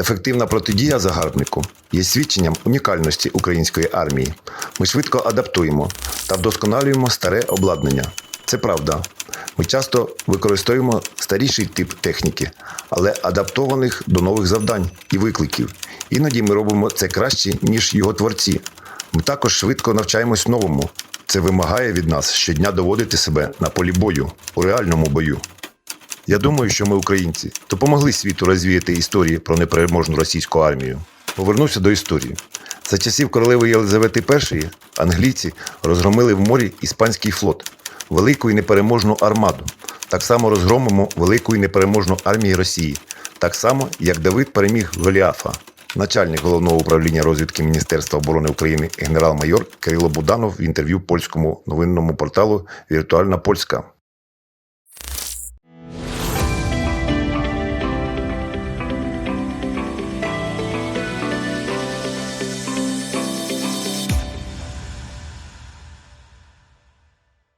Ефективна протидія загарбнику є свідченням унікальності української армії. Ми швидко адаптуємо та вдосконалюємо старе обладнання. Це правда. Ми часто використовуємо старіший тип техніки, але адаптованих до нових завдань і викликів. Іноді ми робимо це краще, ніж його творці. Ми також швидко навчаємось новому. Це вимагає від нас щодня доводити себе на полі бою, у реальному бою. Я думаю, що ми, українці, допомогли світу розвіяти історії про непереможну російську армію. Повернуся до історії. За часів королеви Єлизавети І англійці розгромили в морі іспанський флот, велику і непереможну армаду. Так само розгромимо велику і непереможну армію Росії, так само, як Давид переміг Голіафа. Начальник головного управління розвідки Міністерства оборони України генерал-майор Кирило Буданов в інтерв'ю польському новинному порталу Віртуальна Польська.